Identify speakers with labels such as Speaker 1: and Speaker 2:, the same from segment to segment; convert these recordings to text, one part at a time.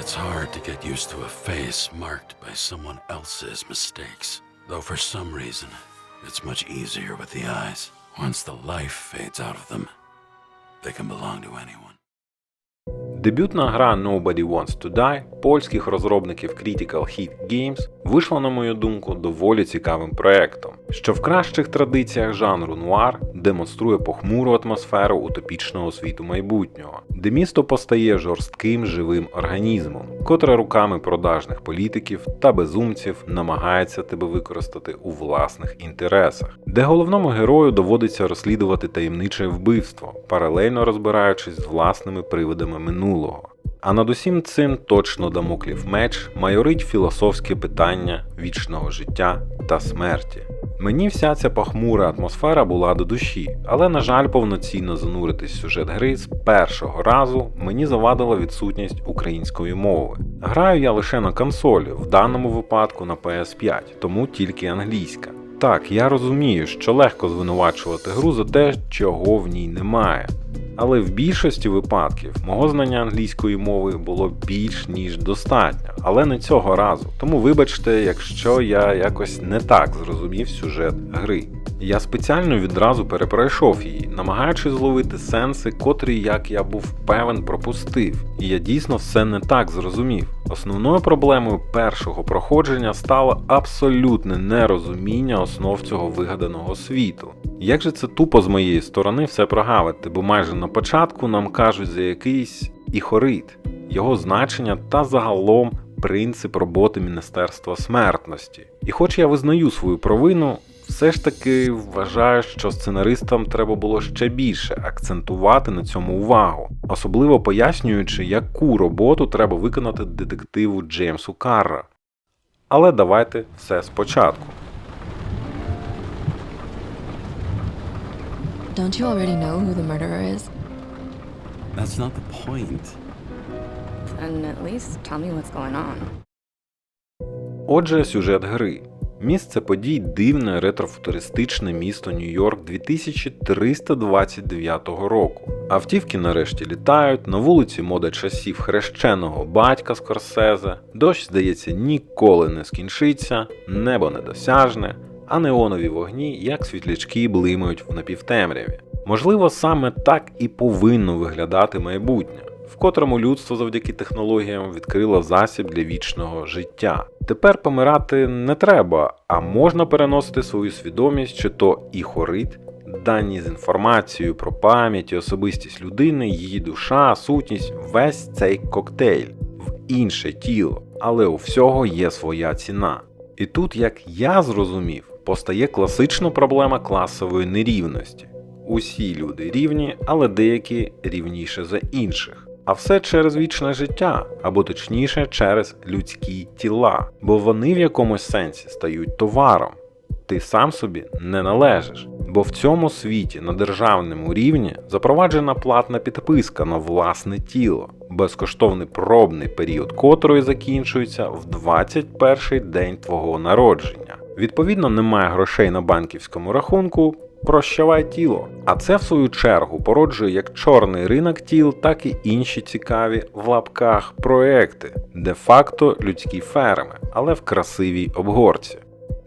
Speaker 1: It's hard to get used to a face marked by someone else's mistakes, though for some reason, it's much easier with the eyes. Once the life fades out of them, they can belong to anyone.
Speaker 2: Дебютна гра Nobody Wants to Die польських розробників Critical Hit Games вийшла, на мою думку, доволі цікавим проектом, що в кращих традиціях жанру нуар демонструє похмуру атмосферу утопічного світу майбутнього, де місто постає жорстким живим організмом, котре руками продажних політиків та безумців намагається тебе використати у власних інтересах, де головному герою доводиться розслідувати таємниче вбивство, паралельно розбираючись з власними привидами минулого. А над усім цим точно дамоклів меч майорить філософське питання вічного життя та смерті. Мені вся ця похмура атмосфера була до душі, але, на жаль, повноцінно зануритись в сюжет гри з першого разу мені завадила відсутність української мови. Граю я лише на консолі, в даному випадку на PS5, тому тільки англійська. Так, я розумію, що легко звинувачувати гру за те, чого в ній немає. Але в більшості випадків мого знання англійської мови було більш ніж достатньо, але не цього разу. Тому вибачте, якщо я якось не так зрозумів сюжет гри. Я спеціально відразу перепройшов її, намагаючись зловити сенси, котрі, як я був певен, пропустив. І я дійсно все не так зрозумів. Основною проблемою першого проходження стало абсолютне нерозуміння основ цього вигаданого світу. Як же це тупо з моєї сторони все прогавити, бо майже на початку нам кажуть за якийсь іхорит, його значення та загалом принцип роботи Міністерства смертності. І хоч я визнаю свою провину, все ж таки вважаю, що сценаристам треба було ще більше акцентувати на цьому увагу, особливо пояснюючи, яку роботу треба виконати детективу Джеймсу Карра. Але давайте все спочатку.
Speaker 3: Don't you already know who the murderer is?
Speaker 1: That's not the point.
Speaker 3: Then at least tell me what's going on.
Speaker 2: Отже, сюжет гри. Місце подій дивне ретрофутуристичне місто Нью-Йорк 2329 року. Автівки нарешті літають, на вулиці мода часів хрещеного батька Скорсезе, дощ, здається, ніколи не скінчиться, небо недосяжне, а неонові вогні, як світлячки, блимають в напівтемряві. Можливо, саме так і повинно виглядати майбутнє в котрому людство завдяки технологіям відкрило засіб для вічного життя. Тепер помирати не треба, а можна переносити свою свідомість, чи то і хорит, дані з інформацією про пам'ять і особистість людини, її душа, сутність, весь цей коктейль в інше тіло, але у всього є своя ціна. І тут, як я зрозумів, постає класична проблема класової нерівності. Усі люди рівні, але деякі рівніше за інших. А все через вічне життя, або точніше через людські тіла, бо вони в якомусь сенсі стають товаром. Ти сам собі не належиш, бо в цьому світі на державному рівні запроваджена платна підписка на власне тіло, безкоштовний пробний період котрої закінчується в 21-й день твого народження. Відповідно, немає грошей на банківському рахунку. Прощавай тіло. А це, в свою чергу, породжує як чорний ринок тіл, так і інші цікаві в лапках проекти, де-факто людські ферми, але в красивій обгорці.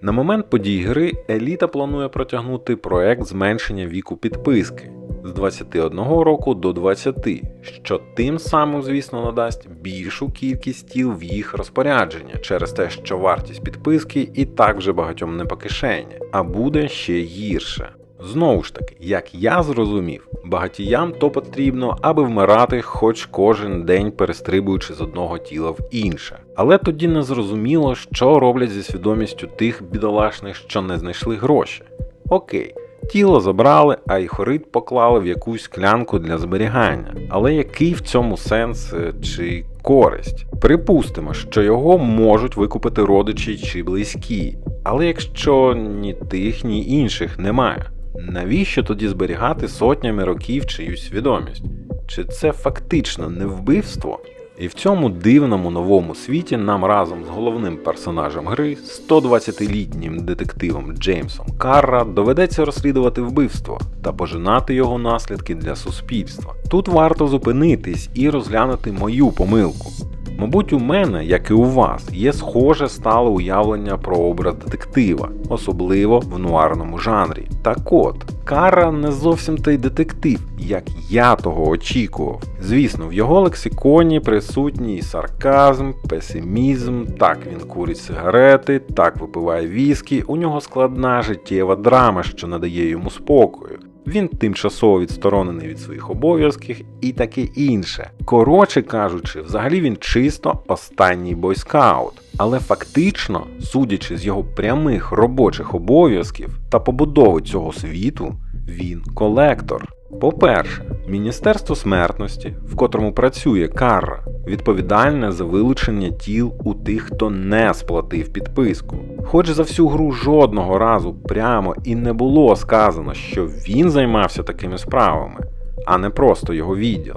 Speaker 2: На момент подій гри Еліта планує протягнути проект зменшення віку підписки з 21 року до 20, що тим самим, звісно, надасть більшу кількість тіл в їх розпорядження через те, що вартість підписки і так вже багатьом не по кишені, а буде ще гірше. Знову ж таки, як я зрозумів, багатіям то потрібно, аби вмирати хоч кожен день перестрибуючи з одного тіла в інше. Але тоді не зрозуміло, що роблять зі свідомістю тих бідолашних, що не знайшли гроші. Окей, тіло забрали, а й хорит поклали в якусь склянку для зберігання. Але який в цьому сенс е, чи користь? Припустимо, що його можуть викупити родичі чи близькі. Але якщо ні тих, ні інших немає. Навіщо тоді зберігати сотнями років чиюсь свідомість? Чи це фактично не вбивство? І в цьому дивному новому світі нам разом з головним персонажем гри, 120-літнім детективом Джеймсом Карра, доведеться розслідувати вбивство та пожинати його наслідки для суспільства. Тут варто зупинитись і розглянути мою помилку. Мабуть, у мене, як і у вас, є схоже стале уявлення про образ детектива, особливо в нуарному жанрі. Так от, Кара не зовсім той детектив, як я того очікував. Звісно, в його лексиконі присутній сарказм, песимізм, так він курить сигарети, так випиває віскі, у нього складна життєва драма, що надає йому спокою. Він тимчасово відсторонений від своїх обов'язків і таке інше. Коротше кажучи, взагалі він чисто останній бойскаут. Але фактично, судячи з його прямих робочих обов'язків та побудови цього світу, він колектор. По-перше, Міністерство смертності, в котрому працює Карра, відповідальне за вилучення тіл у тих, хто не сплатив підписку. Хоч за всю гру жодного разу прямо і не було сказано, що він займався такими справами, а не просто його відділ.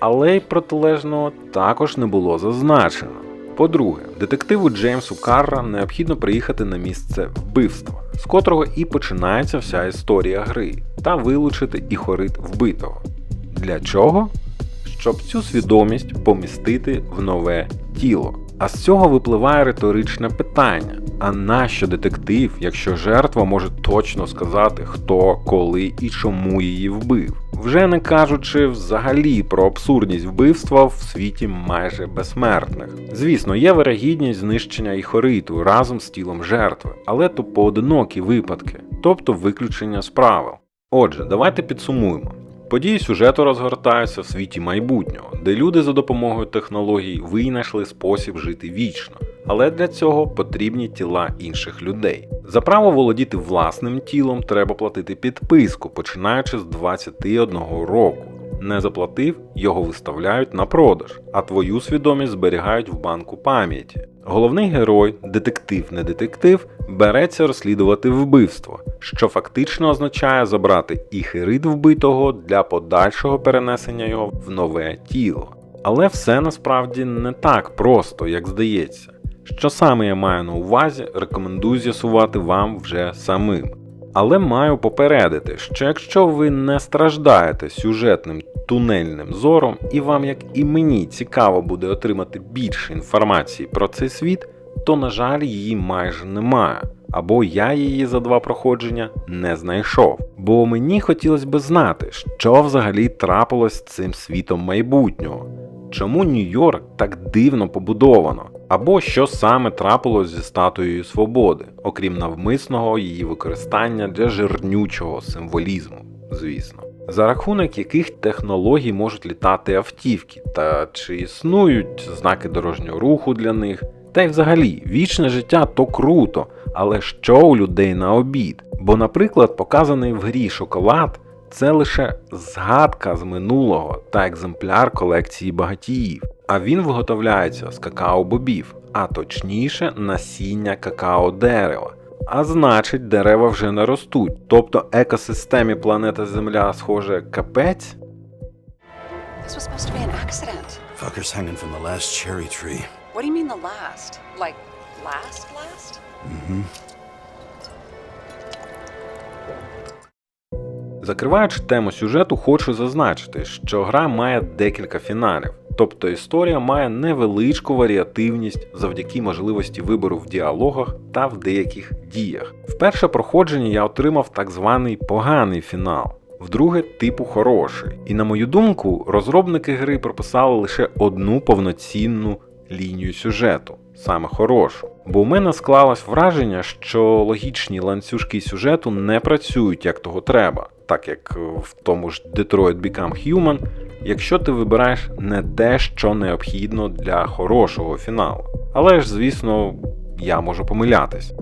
Speaker 2: Але й протилежного також не було зазначено. По-друге, детективу Джеймсу Карра необхідно приїхати на місце вбивства, з котрого і починається вся історія гри, та вилучити і хорит вбитого. Для чого? Щоб цю свідомість помістити в нове тіло. А з цього випливає риторичне питання: а нащо детектив, якщо жертва може точно сказати, хто, коли і чому її вбив? Вже не кажучи взагалі про абсурдність вбивства в світі майже безсмертних. Звісно, є вирогідність знищення і хориту разом з тілом жертви, але то поодинокі випадки, тобто виключення з правил. Отже, давайте підсумуємо. Події сюжету розгортаються в світі майбутнього, де люди за допомогою технологій винайшли спосіб жити вічно, але для цього потрібні тіла інших людей. За право володіти власним тілом треба платити підписку, починаючи з 21 року. Не заплатив, його виставляють на продаж, а твою свідомість зберігають в банку пам'яті. Головний герой, детектив не детектив, береться розслідувати вбивство, що фактично означає забрати і херит вбитого для подальшого перенесення його в нове тіло. Але все насправді не так просто, як здається. Що саме я маю на увазі, рекомендую з'ясувати вам вже самим. Але маю попередити, що якщо ви не страждаєте сюжетним тунельним зором, і вам, як і мені, цікаво буде отримати більше інформації про цей світ, то, на жаль, її майже немає. Або я її за два проходження не знайшов. Бо мені хотілося би знати, що взагалі трапилось з цим світом майбутнього. Чому Нью-Йорк так дивно побудовано? Або що саме трапилось зі статуєю свободи, окрім навмисного її використання для жирнючого символізму, звісно. За рахунок яких технологій можуть літати автівки, та чи існують знаки дорожнього руху для них? Та й взагалі, вічне життя то круто, але що у людей на обід? Бо, наприклад, показаний в грі шоколад це лише згадка з минулого та екземпляр колекції багатіїв. А він виготовляється з какао-бобів, а точніше насіння какао-дерева. А значить, дерева вже не ростуть. Тобто екосистемі планети Земля схоже капець.
Speaker 4: This was supposed to be an accident.
Speaker 1: Fucker's hanging from the last cherry tree.
Speaker 4: What do you mean the last? Like, last, last?
Speaker 2: Закриваючи тему сюжету, хочу зазначити, що гра має декілька фіналів. Тобто історія має невеличку варіативність завдяки можливості вибору в діалогах та в деяких діях. В перше проходження я отримав так званий поганий фінал, вдруге типу хороший. І на мою думку, розробники гри прописали лише одну повноцінну лінію сюжету, саме хорошу. Бо у мене склалось враження, що логічні ланцюжки сюжету не працюють як того треба, так як е, в тому ж Detroit Become Human, якщо ти вибираєш не те, що необхідно для хорошого фіналу. Але ж, звісно, я можу помилятись.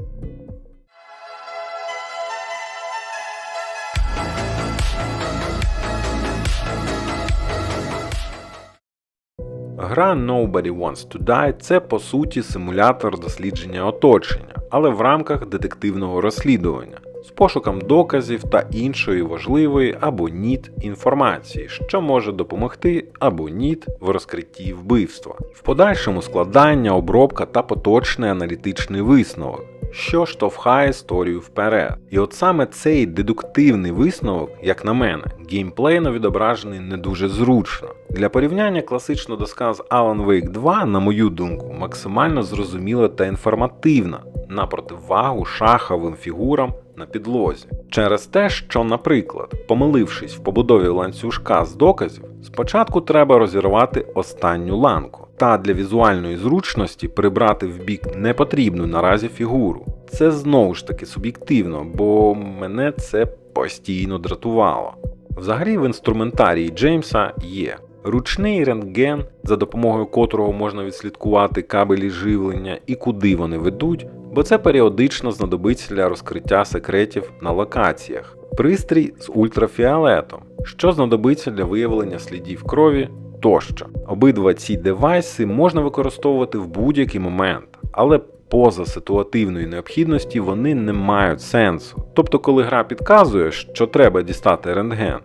Speaker 2: Гра Nobody Wants to Die це по суті симулятор дослідження оточення, але в рамках детективного розслідування з пошуком доказів та іншої важливої або ніт інформації, що може допомогти або ніт в розкритті вбивства, в подальшому складання, обробка та поточний аналітичний висновок. Що штовхає історію вперед. І от саме цей дедуктивний висновок, як на мене, геймплейно відображений не дуже зручно. Для порівняння класична доска з Alan Wake 2, на мою думку, максимально зрозуміла та інформативна на противагу шаховим фігурам на підлозі. Через те, що, наприклад, помилившись в побудові ланцюжка з доказів, спочатку треба розірвати останню ланку, та для візуальної зручності прибрати в бік непотрібну наразі фігуру. Це знову ж таки суб'єктивно, бо мене це постійно дратувало. Взагалі в інструментарії Джеймса є ручний рентген, за допомогою котрого можна відслідкувати кабелі живлення і куди вони ведуть, бо це періодично знадобиться для розкриття секретів на локаціях, пристрій з ультрафіолетом, що знадобиться для виявлення слідів крові тощо. Обидва ці девайси можна використовувати в будь-який момент, але поза ситуативної необхідності вони не мають сенсу. Тобто, коли гра підказує, що треба дістати рентген,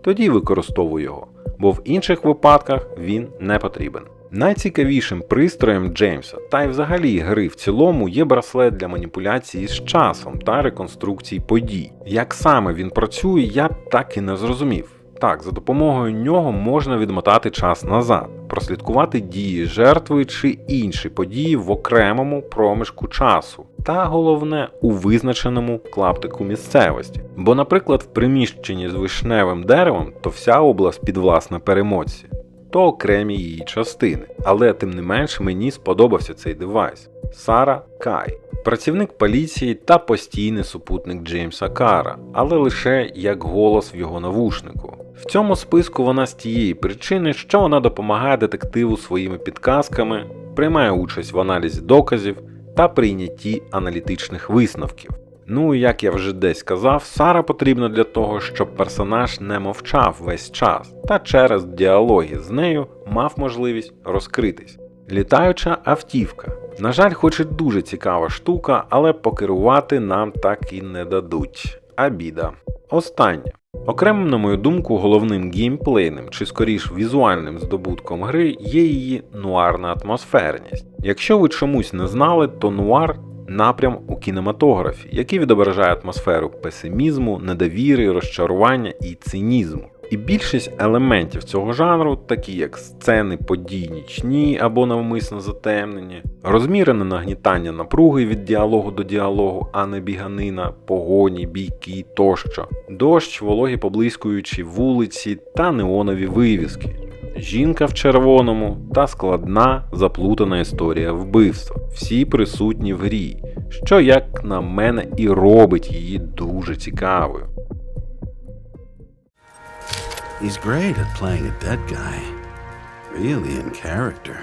Speaker 2: тоді використовуй його, бо в інших випадках він не потрібен. Найцікавішим пристроєм Джеймса та й взагалі гри в цілому є браслет для маніпуляції з часом та реконструкції подій. Як саме він працює, я так і не зрозумів. Так, за допомогою нього можна відмотати час назад, прослідкувати дії жертви чи інші події в окремому проміжку часу, та головне у визначеному клаптику місцевості. Бо, наприклад, в приміщенні з вишневим деревом, то вся область підвласна перемоці, то окремі її частини. Але тим не менш мені сподобався цей девайс. Сара Кай. Працівник поліції та постійний супутник Джеймса Кара, але лише як голос в його навушнику. В цьому списку вона з тієї причини, що вона допомагає детективу своїми підказками, приймає участь в аналізі доказів та прийнятті аналітичних висновків. Ну як я вже десь казав, Сара потрібна для того, щоб персонаж не мовчав весь час, та через діалоги з нею мав можливість розкритись. Літаюча автівка. На жаль, хоч і дуже цікава штука, але покерувати нам так і не дадуть. А біда. Останнє. Окремим, на мою думку, головним геймплейним чи скоріш візуальним здобутком гри є її нуарна атмосферність. Якщо ви чомусь не знали, то нуар напрям у кінематографі, який відображає атмосферу песимізму, недовіри, розчарування і цинізму. І більшість елементів цього жанру, такі як сцени подій нічні або навмисно затемнені, розмірене нагнітання напруги від діалогу до діалогу, а не біганина, погоні, бійки тощо, дощ, вологі поблискуючі вулиці та неонові вивіски. Жінка в червоному та складна заплутана історія вбивства. Всі присутні в грі, що, як на мене, і робить її дуже цікавою.
Speaker 1: He's great at playing a dead guy. Really in character.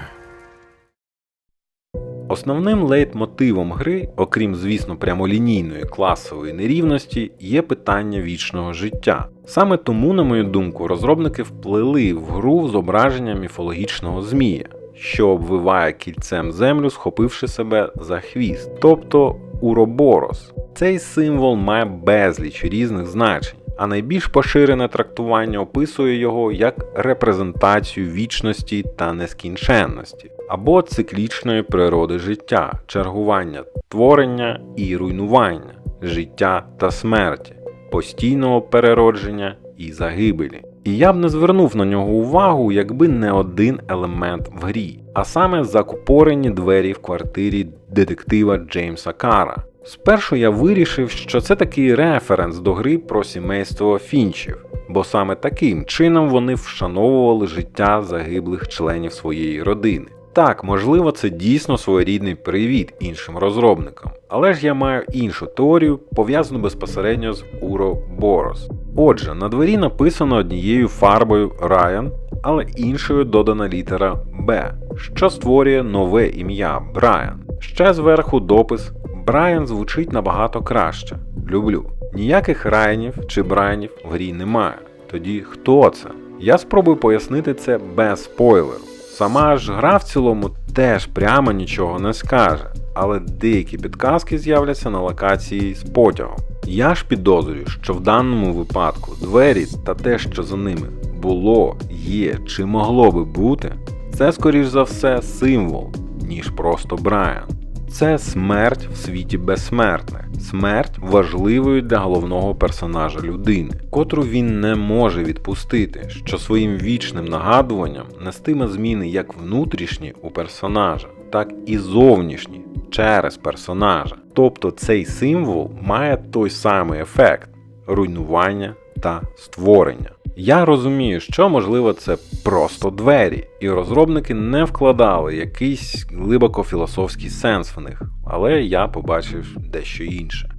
Speaker 2: Основним лейтмотивом гри, окрім, звісно, прямолінійної класової нерівності, є питання вічного життя. Саме тому, на мою думку, розробники вплили в гру зображення міфологічного змія, що обвиває кільцем землю, схопивши себе за хвіст, тобто Уроборос. Цей символ має безліч різних значень. А найбільш поширене трактування описує його як репрезентацію вічності та нескінченності, або циклічної природи життя, чергування творення і руйнування, життя та смерті, постійного переродження і загибелі. І я б не звернув на нього увагу, якби не один елемент в грі, а саме закупорені двері в квартирі детектива Джеймса Кара. Спершу я вирішив, що це такий референс до гри про сімейство фінчів, бо саме таким чином вони вшановували життя загиблих членів своєї родини. Так, можливо, це дійсно своєрідний привіт іншим розробникам, але ж я маю іншу теорію, пов'язану безпосередньо з Уроборос. Отже, на двері написано однією фарбою Ryan, але іншою додана літера Б, що створює нове ім'я Брайан. Ще зверху допис Брайан звучить набагато краще. Люблю. Ніяких Райанів чи Брайанів в грі немає. Тоді хто це? Я спробую пояснити це без спойлеру. Сама ж гра в цілому теж прямо нічого не скаже, але деякі підказки з'являться на локації з потягом. Я ж підозрюю, що в даному випадку двері та те, що за ними було, є чи могло би бути, це скоріш за все символ, ніж просто Брайан. Це смерть в світі безсмертних, смерть важливої для головного персонажа людини, котру він не може відпустити, що своїм вічним нагадуванням нестиме зміни як внутрішні у персонажа, так і зовнішні через персонажа. Тобто цей символ має той самий ефект руйнування та створення. Я розумію, що можливо це просто двері, і розробники не вкладали якийсь глибоко філософський сенс в них, але я побачив дещо інше.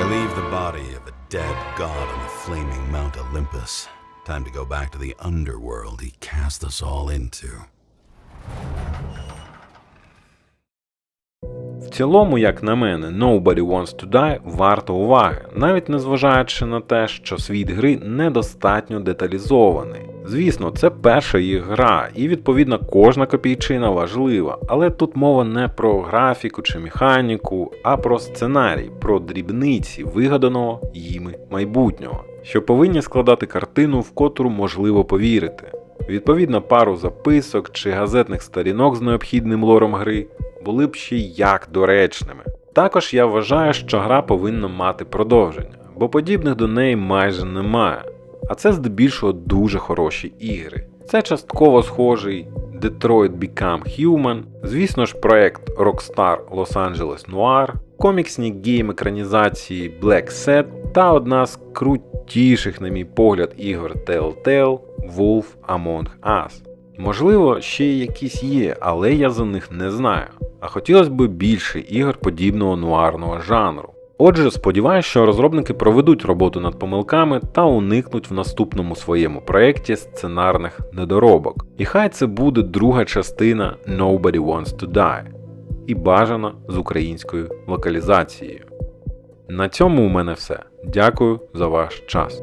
Speaker 1: I leave the body of a dead god on the flaming Mount Olympus. Time to go back to the underworld he cast us all into.
Speaker 2: Цілому, як на мене, Nobody Wants to Die варто уваги, навіть незважаючи на те, що світ гри недостатньо деталізований. Звісно, це перша їх гра, і відповідно кожна копійчина важлива, але тут мова не про графіку чи механіку, а про сценарій, про дрібниці вигаданого їми майбутнього, що повинні складати картину, в котру можливо повірити. Відповідно, пару записок чи газетних сторінок з необхідним лором гри були б ще як доречними. Також я вважаю, що гра повинна мати продовження, бо подібних до неї майже немає. А це здебільшого дуже хороші ігри. Це частково схожий Detroit Become Human, звісно ж, проект Rockstar Los Angeles Noir, коміксні гейм екранізації Black Set та одна з крутіших, на мій погляд, ігор Telltale Wolf Among Us. Можливо, ще якісь є, але я за них не знаю. А хотілося б більше ігор подібного нуарного жанру. Отже, сподіваюся, що розробники проведуть роботу над помилками та уникнуть в наступному своєму проєкті сценарних недоробок. І хай це буде друга частина Nobody Wants to Die. І бажано з українською локалізацією. На цьому у мене все. Дякую за ваш час.